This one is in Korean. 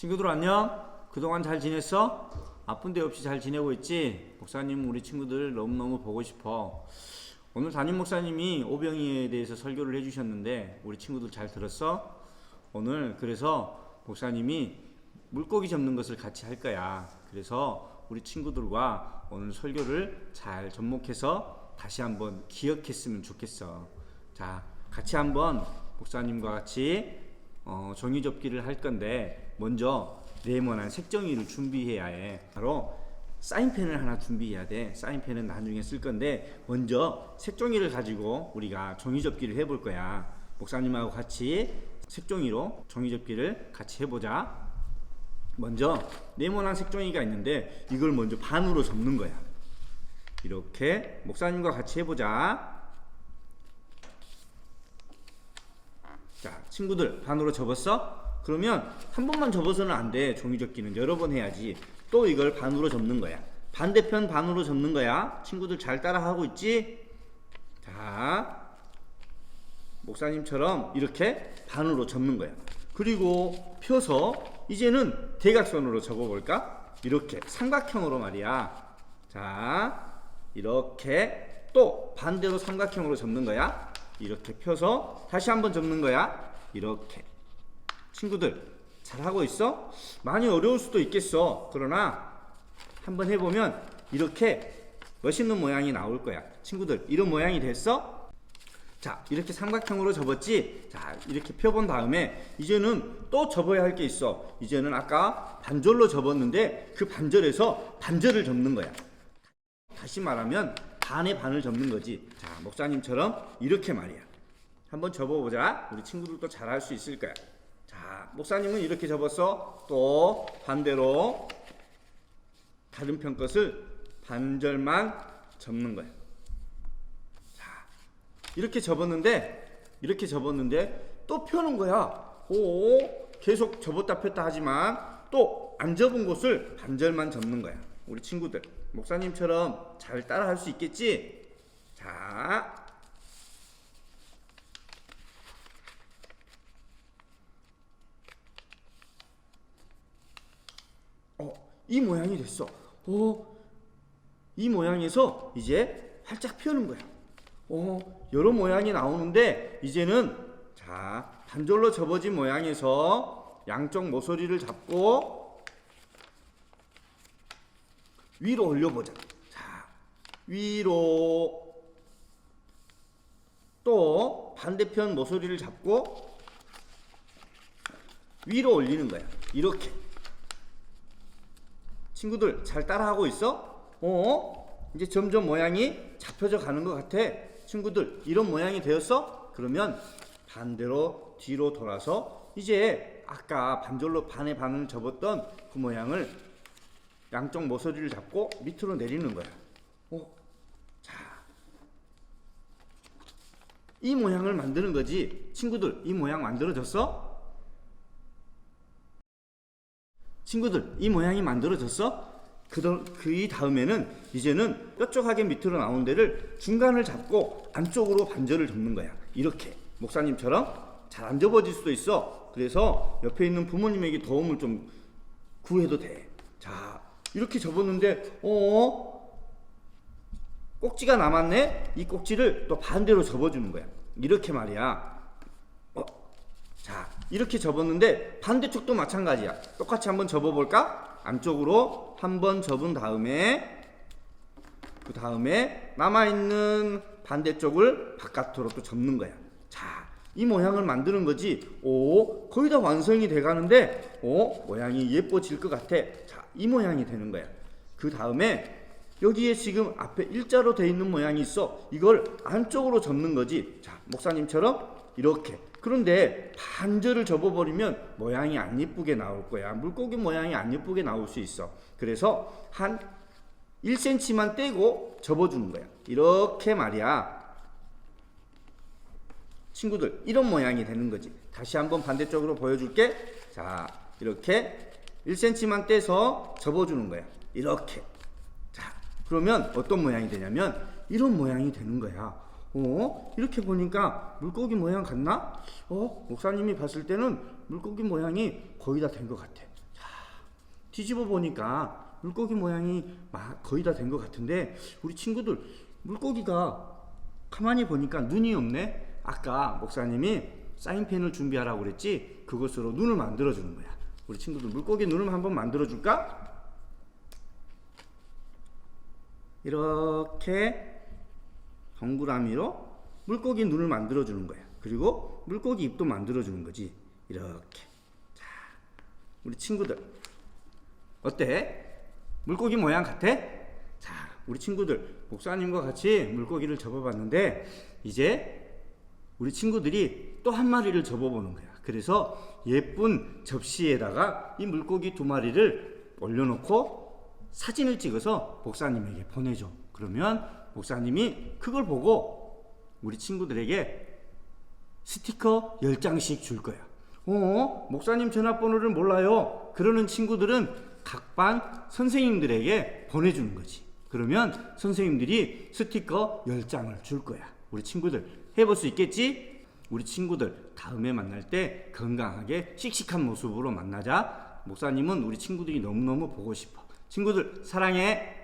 친구들 안녕? 그동안 잘 지냈어? 아픈 데 없이 잘 지내고 있지? 목사님 우리 친구들 너무너무 보고 싶어. 오늘 담임 목사님이 오병이에 대해서 설교를 해주셨는데 우리 친구들 잘 들었어? 오늘 그래서 목사님이 물고기 잡는 것을 같이 할 거야. 그래서 우리 친구들과 오늘 설교를 잘 접목해서 다시 한번 기억했으면 좋겠어. 자, 같이 한번 목사님과 같이 어, 종이 접기를 할 건데 먼저 네모난 색종이를 준비해야 해. 바로 사인펜을 하나 준비해야 돼. 사인펜은 나중에 쓸 건데 먼저 색종이를 가지고 우리가 종이 접기를 해볼 거야. 목사님하고 같이 색종이로 종이 접기를 같이 해보자. 먼저 네모난 색종이가 있는데 이걸 먼저 반으로 접는 거야. 이렇게 목사님과 같이 해보자. 자, 친구들 반으로 접었어? 그러면 한 번만 접어서는 안 돼. 종이 접기는 여러 번 해야지. 또 이걸 반으로 접는 거야. 반대편 반으로 접는 거야. 친구들 잘 따라 하고 있지? 자, 목사님처럼 이렇게 반으로 접는 거야. 그리고 펴서 이제는 대각선으로 접어 볼까? 이렇게 삼각형으로 말이야. 자, 이렇게 또 반대로 삼각형으로 접는 거야. 이렇게 펴서 다시 한번 접는 거야. 이렇게. 친구들 잘하고 있어? 많이 어려울 수도 있겠어. 그러나 한번 해보면 이렇게 멋있는 모양이 나올 거야. 친구들 이런 모양이 됐어? 자 이렇게 삼각형으로 접었지? 자 이렇게 펴본 다음에 이제는 또 접어야 할 게 있어. 이제는 아까 반절로 접었는데 그 반절에서 반절을 접는 거야. 다시 말하면 반의 반을 접는 거지. 자, 목사님처럼 이렇게 말이야. 한번 접어보자. 우리 친구들도 잘할 수 있을 거야. 자, 목사님은 이렇게 접었어. 또 반대로 다른 편 것을 반절만 접는 거야. 자, 이렇게 접었는데, 이렇게 접었는데 또 펴는 거야. 오, 계속 접었다 폈다 하지만 또 안 접은 곳을 반절만 접는 거야. 우리 친구들 목사님처럼 잘 따라 할 수 있겠지? 자, 어, 이 모양이 됐어. 어, 이 모양에서 이제 활짝 펴는 거야. 어, 여러 모양이 나오는데 이제는 자 반절로 접어진 모양에서 양쪽 모서리를 잡고 위로 올려보자. 자 위로 또 반대편 모서리를 잡고 위로 올리는 거야. 이렇게. 친구들 잘 따라하고 있어? 어? 이제 점점 모양이 잡혀져 가는 것 같아. 친구들 이런 모양이 되었어? 그러면 반대로 뒤로 돌아서 이제 아까 반절로 반의 반을 접었던 그 모양을 양쪽 모서리를 잡고 밑으로 내리는 거야. 어? 자. 이 모양을 만드는 거지. 친구들 이 모양 만들어졌어? 친구들 이 모양이 만들어졌어? 그, 그 다음에는 이제는 뾰족하게 밑으로 나온 데를 중간을 잡고 안쪽으로 반절을 접는 거야. 이렇게 목사님처럼 잘 안 접어질 수도 있어. 그래서 옆에 있는 부모님에게 도움을 좀 구해도 돼. 자 이렇게 접었는데 어 꼭지가 남았네. 이 꼭지를 또 반대로 접어주는 거야. 이렇게 말이야. 어, 자, 이렇게 접었는데 반대쪽도 마찬가지야. 똑같이 한번 접어볼까? 안쪽으로 한번 접은 다음에 그 다음에 남아있는 반대쪽을 바깥으로 또 접는 거야. 자, 이 모양을 만드는 거지. 오, 거의 다 완성이 돼 가는데, 오, 모양이 예뻐질 것 같아. 자, 이 모양이 되는 거야. 그 다음에 여기에 지금 앞에 일자로 돼 있는 모양이 있어. 이걸 안쪽으로 접는 거지. 자, 목사님처럼 이렇게. 그런데 반절을 접어버리면 모양이 안 예쁘게 나올 거야. 물고기 모양이 안 예쁘게 나올 수 있어. 그래서 한 1cm만 떼고 접어주는 거야. 이렇게 말이야. 친구들, 이런 모양이 되는 거지. 다시 한번 반대쪽으로 보여줄게. 자, 이렇게 1cm만 떼서 접어주는 거야. 이렇게. 자, 그러면 어떤 모양이 되냐면 이런 모양이 되는 거야. 어? 이렇게 보니까 물고기 모양 같나? 어? 목사님이 봤을 때는 물고기 모양이 거의 다 된 것 같아. 뒤집어 보니까 물고기 모양이 막 거의 다 된 것 같은데 우리 친구들 물고기가 가만히 보니까 눈이 없네. 아까 목사님이 사인펜을 준비하라고 그랬지. 그것으로 눈을 만들어 주는 거야. 우리 친구들 물고기 눈을 한번 만들어 줄까? 이렇게 동그라미로 물고기 눈을 만들어 주는 거야. 그리고 물고기 입도 만들어 주는 거지. 이렇게. 자, 우리 친구들 어때? 물고기 모양 같아? 자, 우리 친구들 목사님과 같이 물고기를 접어봤는데 이제 우리 친구들이 또 한 마리를 접어보는 거야. 그래서 예쁜 접시에다가 이 물고기 두 마리를 올려놓고 사진을 찍어서 목사님에게 보내줘. 그러면 목사님이 그걸 보고 우리 친구들에게 스티커 10장씩 줄 거야. 어, 목사님 전화번호를 몰라요. 그러는 친구들은 각반 선생님들에게 보내주는 거지. 그러면 선생님들이 스티커 10장을 줄 거야. 우리 친구들 해볼 수 있겠지? 우리 친구들 다음에 만날 때 건강하게 씩씩한 모습으로 만나자. 목사님은 우리 친구들이 너무너무 보고 싶어. 친구들 사랑해.